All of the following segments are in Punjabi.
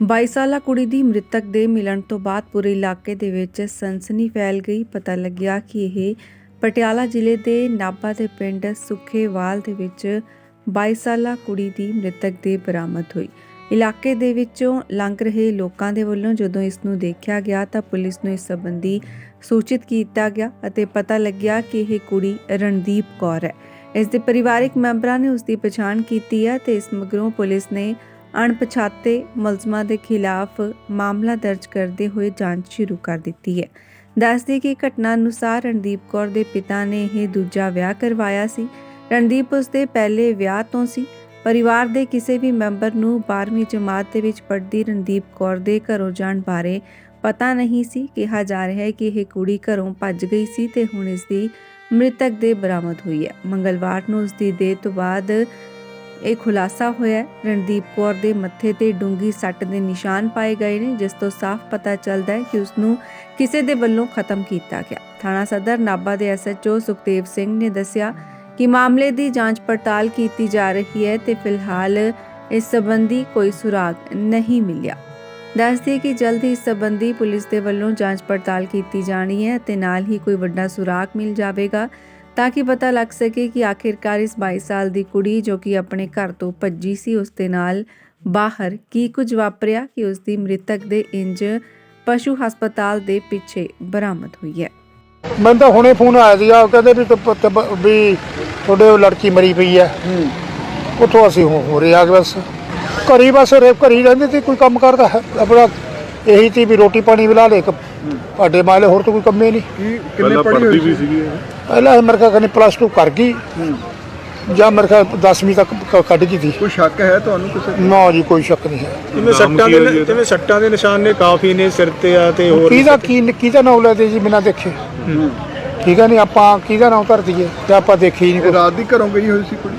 22 ਸਾਲਾ ਕੁੜੀ ਦੀ ਮ੍ਰਿਤਕ ਦੇ ਮਿਲਣ ਤੋਂ ਬਾਅਦ ਪੂਰੇ ਇਲਾਕੇ ਦੇ ਵਿੱਚ ਸਨਸਨੀ ਫੈਲ ਗਈ। ਪਤਾ ਲੱਗਿਆ ਕਿ ਇਹ ਪਟਿਆਲਾ ਜ਼ਿਲ੍ਹੇ ਦੇ ਨਾਭਾ ਦੇ ਪਿੰਡ ਸੁਖੇਵਾਲ ਦੇ ਵਿੱਚ 22 ਸਾਲਾ ਕੁੜੀ ਦੀ ਮ੍ਰਿਤਕ ਦੇ ਬਰਾਮਦ ਹੋਈ। ਇਲਾਕੇ ਦੇ ਵਿੱਚੋਂ ਲੰਘ ਰਹੇ ਲੋਕਾਂ ਦੇ ਵੱਲੋਂ ਜਦੋਂ ਇਸ ਨੂੰ ਦੇਖਿਆ ਗਿਆ ਤਾਂ ਪੁਲਿਸ ਨੂੰ ਇਸ ਸੰਬੰਧੀ ਸੂਚਿਤ ਕੀਤਾ ਗਿਆ ਅਤੇ ਪਤਾ ਲੱਗਿਆ ਕਿ ਇਹ ਕੁੜੀ ਰਣਦੀਪ ਕੌਰ ਹੈ। ਇਸ ਦੇ ਪਰਿਵਾਰਕ ਮੈਂਬਰਾਂ ਨੇ ਉਸ ਦੀ ਪਛਾਣ ਕੀਤੀ ਹੈ ਤੇ ਇਸ ਮਗਰੋਂ ਪੁਲਿਸ ਨੇ ਅਣਪਛਾਤੇ ਮੁਲਜ਼ਮਾਂ ਦੇ ਖਿਲਾਫ ਮਾਮਲਾ ਦਰਜ ਕਰਦੇ ਹੋਏ ਜਾਂਚ ਸ਼ੁਰੂ ਕਰ ਦਿੱਤੀ ਹੈ। ਦੱਸਦੇ ਕਿ ਘਟਨਾ ਅਨੁਸਾਰ ਰਣਦੀਪ ਕੌਰ ਦੇ ਪਿਤਾ ਨੇ ਇਹ ਦੂਜਾ ਵਿਆਹ ਕਰਵਾਇਆ ਸੀ। ਰਣਦੀਪ ਉਸ ਦੇ ਪਹਿਲੇ ਵਿਆਹ ਤੋਂ ਸੀ। ਪਰਿਵਾਰ ਦੇ ਕਿਸੇ ਵੀ ਮੈਂਬਰ ਨੂੰ 12ਵੀਂ ਜਮਾਤ ਦੇ ਵਿੱਚ ਪੜ੍ਹਦੀ ਰਣਦੀਪ ਕੌਰ ਦੇ ਘਰੋਂ ਜਾਣ ਬਾਰੇ ਪਤਾ ਨਹੀਂ ਸੀ। ਕਿਹਾ ਜਾ ਰਿਹਾ ਹੈ ਕਿ ਇਹ ਕੁੜੀ ਘਰੋਂ ਭੱਜ ਗਈ ਸੀ ਤੇ ਹੁਣ ਇਸ ਦੀ ਮ੍ਰਿਤਕ ਦੇ ਬਰਾਮਦ ਹੋਈ ਹੈ। ਮੰਗਲਵਾਰ ਨੂੰ ਉਸ ਦੀ ਦੇਹ ਤੋਂ ਬਾਅਦ ਇਹ ਖੁਲਾਸਾ ਹੋਇਆ ਰਣਦੀਪ ਕੌਰ ਦੇ ਮੱਥੇ ਤੇ ਡੂੰਗੀ ਸੱਟ ਦੇ ਨਿਸ਼ਾਨ ਪਾਏ ਗਏ ਨੇ, ਜਿਸ ਤੋਂ ਸਾਫ਼ ਪਤਾ ਚੱਲਦਾ ਹੈ ਕਿ ਉਸ ਨੂੰ ਕਿਸੇ ਦੇ ਵੱਲੋਂ ਖਤਮ ਕੀਤਾ ਗਿਆ। ਥਾਣਾ ਸਦਰ ਨਾਭਾ ਦੇ ਐਸਐਚਓ ਸੁਖਦੇਵ ਸਿੰਘ ਨੇ ਦੱਸਿਆ ਕਿ ਮਾਮਲੇ ਦੀ ਜਾਂਚ ਪੜਤਾਲ ਕੀਤੀ ਜਾ ਰਹੀ ਹੈ ਤੇ ਫਿਲਹਾਲ ਇਸ ਸੰਬੰਧੀ ਕੋਈ ਸੁਰਾਗ ਨਹੀਂ ਮਿਲਿਆ। ਦੱਸਦੇ ਕਿ ਜਲਦ ਹੀ ਇਸ ਸੰਬੰਧੀ ਪੁਲਿਸ ਦੇ ਵੱਲੋਂ ਜਾਂਚ ਪੜਤਾਲ ਕੀਤੀ ਜਾਣੀ ਹੈ ਤੇ ਨਾਲ ਹੀ ਕੋਈ ਵੱਡਾ ਸੁਰਾਗ ਮਿਲ ਜਾਵੇਗਾ। ਤਾਂ ਕਿ ਪਤਾ ਲੱਗ ਸਕੇ ਕਿ ਆਖਿਰਕਾਰ ਇਸ 22 ਸਾਲ ਦੀ ਕੁੜੀ ਜੋ ਕਿ ਆਪਣੇ ਘਰ ਤੋਂ ਭੱਜੀ ਸੀ ਉਸ ਦੇ ਨਾਲ ਬਾਹਰ ਕੀ ਕੁਝ ਵਾਪਰਿਆ ਕਿ ਉਸ ਦੀ ਮ੍ਰਿਤਕ ਦੇ ਇੰਜ ਪਸ਼ੂ ਹਸਪਤਾਲ ਦੇ ਪਿੱਛੇ ਬਰਾਮਦ ਹੋਈ ਹੈ। ਮੈਨੂੰ ਤਾਂ ਹੁਣੇ ਫੋਨ ਆਇਆ ਸੀਗਾ ਉਹ ਕਹਿੰਦੇ ਵੀ ਤ- ਤ- ਵੀ ਤੁਹਾਡੇ ਉਹ ਲੜਕੀ ਮਰੀ ਪਈ ਹੈ। ਉੱਥੋਂ ਅਸੀਂ ਹੋ ਹੋ ਰਹੇ ਬਸ। ਘਰੀ ਬਸ ਰੇ ਘਰੀ ਰਹਿੰਦੇ ਤੇ ਕੋਈ ਕੰਮ ਕਰਦਾ ਹੈ ਆਪਣਾ ਇਹੀ ਤੀ ਵੀ ਰੋਟੀ ਪਾਣੀ ਬਣਾ ਲੈ ਇੱਕ ਭਾਡੇ ਮਾਲੇ ਹੋਰ ਤਾਂ ਕੋਈ ਕੰਮ ਨਹੀਂ। ਕੀ ਕਿੰਨੇ ਪੜ੍ਹੀ ਹੋਈ ਸੀ? ਸੀਗੀ ਪਹਿਲਾਂ ਮੇਰੇ ਖਿਆਲ ਕਹਿੰਦੇ ਪਲੱਸ 2 ਕਰ ਗਈ ਜਾਂ ਮੇਰੇ ਖਿਆਲ 10ਵੀਂ ਤੱਕ ਕ- ਕੱਢ ਗਈ ਸੀ। ਕੋਈ ਸ਼ੱਕ ਹੈ ਤੁਹਾਨੂੰ ਕਿਸੇ? ਨਾ ਜੀ ਕੋਈ ਸ਼ੱਕ ਨਹੀਂ ਹੈ। ਜਿਵੇਂ ਸੱਟਾਂ ਦੇ ਜਿਵੇਂ ਸੱਟਾਂ ਦੇ ਨਿਸ਼ਾਨ ਨੇ? ਕਾਫੀ ਨੇ ਸਿਰ ਤੇ ਆ ਤੇ ਹੋਰ ਕਿਹਦਾ ਕੀ ਕਿਹਦਾ ਨਾਮ ਲੈਦੇ ਜੀ ਬਿਨਾਂ ਦੇਖੇ? ਠੀਕ ਹੈ ਨਹੀਂ ਆਪਾਂ ਕਿਹਦਾ ਨਾਮ ਧਰ ਦਈਏ? ਤੇ ਆਪਾਂ ਦੇਖੀ ਹੀ ਨਹੀਂ ਇਹ ਰਾਤ ਦੀ ਘਰੋਂ ਗਈ ਹੋਈ ਸੀ ਕੁੜੀ?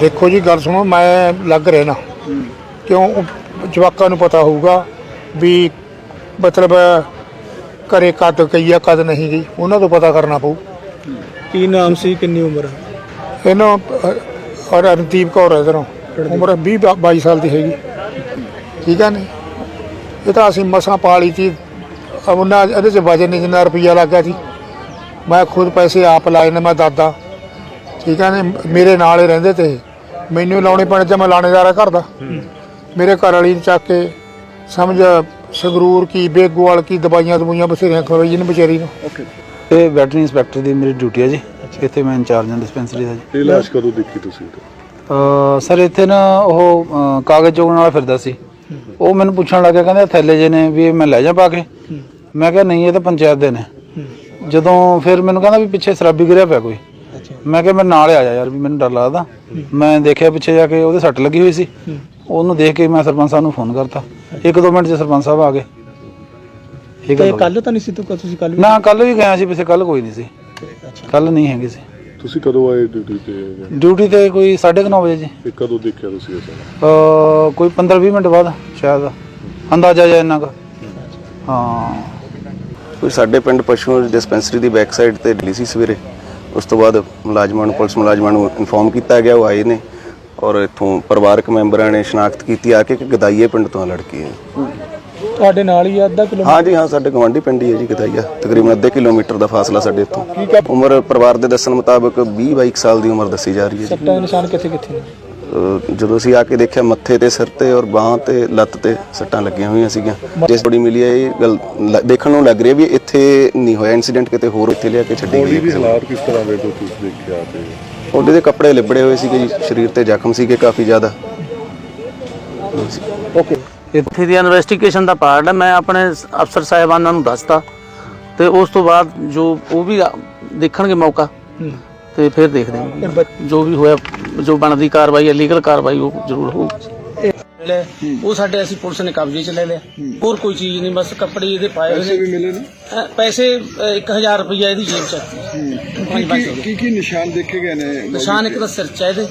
ਦੇਖੋ ਜੀ ਗੱਲ ਸੁਣੋ ਮੈਂ ਲੱਗ ਰਹਿਣਾ ਕਿਉਂ? ਉਹ ਜਵਾਕਾਂ ਨੂੰ ਪਤਾ ਹੋਊਗਾ ਵੀ ਮਤਲਬ ਘਰੇ ਕਦ ਗਈ ਆ ਕਦ ਨਹੀਂ ਗਈ ਉਹਨਾਂ ਤੋਂ ਪਤਾ ਕਰਨਾ ਪਊ। ਕੀ ਨਾਮ ਸੀ ਕਿੰਨੀ ਉਮਰ ਆ? ਇਹਨਾਂ ਔਰ ਰਣਦੀਪ ਕੌਰ ਹੈ ਇਧਰੋਂ। ਉਮਰ 20 22 ਸਾਲ ਦੀ ਹੈਗੀ। ਠੀਕ ਹੈ ਨਹੀਂ ਇਹ ਤਾਂ ਅਸੀਂ ਮਸਾਂ ਪਾਲੀ ਸੀ। ਉਹਨਾਂ ਇਹਦੇ ਚ ਵਜਨ ਨਹੀਂ ਜਿੰਨਾ ਰੁਪਈਆ ਲੱਗਾ ਸੀ। ਮੈਂ ਖੁਦ ਪੈਸੇ ਆਪ ਲਾਏ ਨੇ ਮੈਂ ਦਾਦਾ। ਠੀਕ ਹੈ ਨੇ? ਮੇਰੇ ਨਾਲ ਹੀ ਰਹਿੰਦੇ ਤੇ। ਮੈਨੂੰ ਲਾਉਣੇ ਪੈਣੇ ਤੇ ਮੈਂ ਲਾਣੇਦਾਰ ਆ ਘਰ ਦਾ। ਮੇਰੇ ਘਰ ਵਾਲੀ ਨੂੰ ਚੱਕ ਕੇ ਸਮਝ ਸੰਗਰੂਰ ਕੀ ਬੇਗੋਵਾਲ ਕੀ ਦਵਾਈਆਂ ਦਵਾਈਆਂ ਬਥੇਰੀਆਂ ਖਵਾਈ ਨੇ ਵਿਚਾਰੀ ਨੂੰ। ਓਕੇ ਇਹ ਵੈਟਰਨਰੀ ਇੰਸਪੈਕਟਰ ਦੀ ਮੇਰੀ ਡਿਊਟੀ ਹੈ ਜੀ। ਇੱਥੇ ਮੈਂ ਇੰਚਾਰਜ ਹਾਂ ਡਿਸਪੈਂਸਰੀ ਦਾ ਜੀ। ਇਹ ਲਾਸ਼ ਕਦੋਂ ਦੇਖੀ ਤੁਸੀਂ? ਅਹ ਸਰ ਇੱਥੇ ਨਾ ਉਹ ਕਾਗਜ਼ ਚੋਗਣ ਵਾਲਾ ਫਿਰਦਾ ਸੀ। ਉਹ ਮੈਨੂੰ ਪੁੱਛਣ ਲੱਗਾ ਕਹਿੰਦਾ ਥੈਲੇ ਜੇ ਨੇ ਵੀ ਇਹ ਮੈਂ ਲੈ ਜਾ ਪਾ ਕੇ। ਮੈਂ ਕਿਹਾ ਨਹੀਂ ਇਹ ਤਾਂ ਪੰਚਾਇਤ ਦੇ ਨੇ। ਜਦੋਂ ਫਿਰ ਮੈਨੂੰ ਕਹਿੰਦਾ ਵੀ ਪਿੱਛੇ ਸ਼ਰਾਬੀ ਗਿਰਿਆ ਪਿਆ ਕੋਈ। ਮੈਂ ਕਿਹਾ ਮੈਂ ਨਾਲ ਆ ਜਾ ਯਾਰ ਵੀ ਮੈਨੂੰ ਡਰ ਲੱਗਦਾ। ਮੈਂ ਦੇਖਿਆ ਪਿੱਛੇ ਜਾ ਕੇ ਉਹਦੇ ਸੱਟ ਲੱਗੀ ਹੋਈ ਸੀ। ਉਹਨੂੰ ਦੇਖ ਕੇ ਮੈਂ ਸਰਪੰਚ ਸਾਹਿਬ ਨੂੰ ਫੋਨ ਕਰਤਾ। ਇੱਕ ਦੋ ਮਿੰਟ 'ਚ ਸਰਪੰਚ ਸਾਹਿਬ ਆ ਗਏ। ਇਹ ਗੱਲ ਹੋ ਗਈ। ਕੱਲ ਤਾਂ ਨਹੀਂ ਸੀ ਤੂੰ ਤੁਸੀਂ ਕੱਲ ਨਾ ਕੱਲ ਵੀ ਗਿਆ ਸੀ ਪਿੱਛੇ ਕੱਲ ਕੋਈ ਨਹੀਂ ਸੀ। ਕੱਲ ਨਹੀਂ ਹੈਗੀ ਸੀ। ਤੁਸੀਂ ਕਦੋਂ ਆਏ ਡਿਊਟੀ ਤੇ? ਡਿਊਟੀ ਤੇ ਕੋਈ 9:30 ਵਜੇ ਜੀ। ਤੇ ਕਦੋਂ ਦੇਖਿਆ ਤੁਸੀਂ ਇਹ ਸਾਰਾ? ਅ ਕੋਈ 15-20 ਮਿੰਟ ਬਾਅਦ ਸ਼ਾਇਦ। ਅੰਦਾਜ਼ਾ ਜਾਂ ਇੰਨਾ ਕੁ। ਹਾਂ। ਕੋਈ ਸਾਡੇ ਪਿੰਡ ਪਸ਼ੂ ਡਿਸਪੈਂਸਰੀ ਦੀ ਬੈਕ ਸਾਈਡ ਤੇ ਡਲੀ ਸੀ ਸਵੇਰੇ। ਉਸ ਤੋਂ ਬਾਅਦ ਮੁਲਾਜ਼ਮਾਂ ਨੂੰ ਪੁਲਿਸ ਮੁਲਾਜ਼ਮਾਂ ਨੂੰ ਇਨਫੋਰਮ ਕੀਤਾ ਗਿਆ ਉਹ ਆਏ ਨੇ। ਔਰ ਇੱਥੋਂ ਪਰਿਵਾਰਕ ਮੈਂਬਰਾਂ ਨੇ ਸ਼ਨਾਖਤ ਕੀਤੀ ਆ ਕੇ ਕਿ ਗਦਾਈਏ ਪਿੰਡ ਤੋਂ ਆ ਲੜਕੀ ਹੈ। ਤੁਹਾਡੇ ਨਾਲ ਹੀ ਆ ਅੱਧਾ ਕਿਲੋ ਹਾਂ ਜੀ ਹਾਂ ਸਾਡੇ ਗਵਾਂਢੀ ਪਿੰਡ ਹੀ ਹੈ ਜੀ ਗਦਾਈਆ। ਤਕਰੀਬਨ ਅੱਧੇ ਕਿਲੋਮੀਟਰ ਦਾ ਫਾਸਲਾ ਸਾਡੇ ਇੱਥੋਂ। ਉਮਰ ਪਰਿਵਾਰ ਦੇ ਦੱਸਣ ਮੁਤਾਬਕ 20 22 ਸਾਲ ਦੀ ਉਮਰ ਦੱਸੀ ਜਾ ਰਹੀ ਹੈ ਜੀ। ਸੱਟਾਂ ਦੇ ਨਿਸ਼ਾਨ ਕਿੱਥੇ ਕਿੱਥੇ ਨੇ? ਜਦੋਂ ਅਸੀਂ ਆ ਕੇ ਦੇਖਿਆ ਮੱਥੇ ਤੇ ਸਿਰ ਤੇ ਔਰ ਬਾਹਾਂ ਤੇ ਲੱਤ ਤੇ ਸੱਟਾਂ ਲੱਗੀਆਂ ਹੋਈਆਂ ਸੀਗੀਆਂ। ਜਿਸ ਬੜੀ ਮਿਲੀ ਹੈ ਇਹ ਗੱਲ ਲ- ਦੇਖਣ ਨੂੰ ਲੱਗ ਰਹੀ ਹੈ ਵੀ ਇੱਥੇ ਨਹੀਂ ਹੋਇਆ। ਇਨਸੀਡੈਂਟ ਕਿਤੇ ਹੋਰ ਇੱਥੇ ਲਿਆ ਕੇ ਛੱਡੀ ਬੋਡੀ ਗਈ ਦੀ ਹਾਲਾਤ ਕਿਸ ਤਰ੍ਹਾਂ ਦੇ ਤੋਂ ਤੁਸੀਂ ਦੇਖਿਆ ਤੇ? ਉਹਦੇ ਦੇ ਕੱਪੜੇ ਲਿਬੜੇ ਹੋਏ ਸੀਗੇ ਜੀ ਸਰੀਰ ਤੇ ਜ਼ਖਮ ਸੀਗੇ ਕਾਫੀ ਜ਼ਿਆਦਾ। ਇੱਥੇ ਦੀ ਇਨਵੈਸਟੀਗੇਸ਼ਨ ਦਾ ਪਾਰਟ ਹੈ। ਮੈਂ ਆਪਣੇ ਸ- ਅਫਸਰ ਸਾਹਿਬਾਨਾਂ ਨੂੰ ਦੱਸਤਾ। ਤੇ ਉਸ ਤੋਂ ਬਾਅਦ ਜੋ ਉਹ ਵੀ ਆ- ਦੇਖਣਗੇ ਮੌਕਾ। ਤੇ ਫਿਰ ਦੇਖਦੇ ਹਾਂ। ਜੋ ਵੀ ਹੋਇਆ ਜੋ ਬਣਦੀ ਕਾਰਵਾਈ ਹੈ ਲੀਗਲ ਕਾਰਵਾਈ ਉਹ ਜ਼ਰੂਰ ਹੋਊਗੀ ਲੈ ਉਹ ਸਾਡੇ ਅਸੀਂ ਪੁਲਿਸ ਨੇ ਕਬਜ਼ੇ ਚ ਲੈ ਲਿਆ। ਹੋਰ ਕੋਈ ਚੀਜ਼ ਨਹੀਂ ਬਸ ਕੱਪੜੇ ਇਹਦੇ ਪਾਏ ਹੋਏ ਪੈਸੇ ਨੇ ਵੀ ਮਿਲੇ ਨੇ? ਅ, ਪੈਸੇ 1000 ਰੁਪਇਆ ਇਹਦੀ ਜੇਬ ਚ। ਕੀ ਕੀ ਨਿਸ਼ਾਨ ਦੇਖੇ ਗਏ ਨੇ? ਨਿਸ਼ਾਨ ਇੱਕ ਤਾਂ ਸਿਰ ਚ ਹੈ ਇਹਦੇ।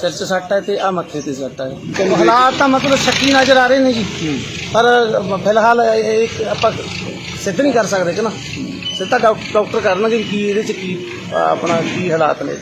ਸਿਰ ਚ ਸੱਟ ਹੈ ਤੇ ਆ ਮੱਥੇ ਤੇ ਸੱਟ ਹੈ ਹਾਲਾਤ ਤਾਂ ਮਤਲਬ ਸ਼ੱਕੀ ਨਜ਼ਰ ਆ ਰਹੇ ਨੇ ਜੀ। ਪਰ ਫਿਲਹਾਲ ਇਹ ਇਹ ਆਪਾਂ ਸਿੱਧ ਨਹੀਂ ਕਰ ਸਕਦੇ ਕਿ ਨਾ। ਸਿੱਧਾ ਡਾਕ- ਡਾਕਟਰ ਕਰਨਗੇ ਵੀ ਕੀ ਇਹਦੇ ਚ ਕੀ ਅ, ਆਪਣਾ ਕੀ ਹਾਲਾਤ ਨੇ।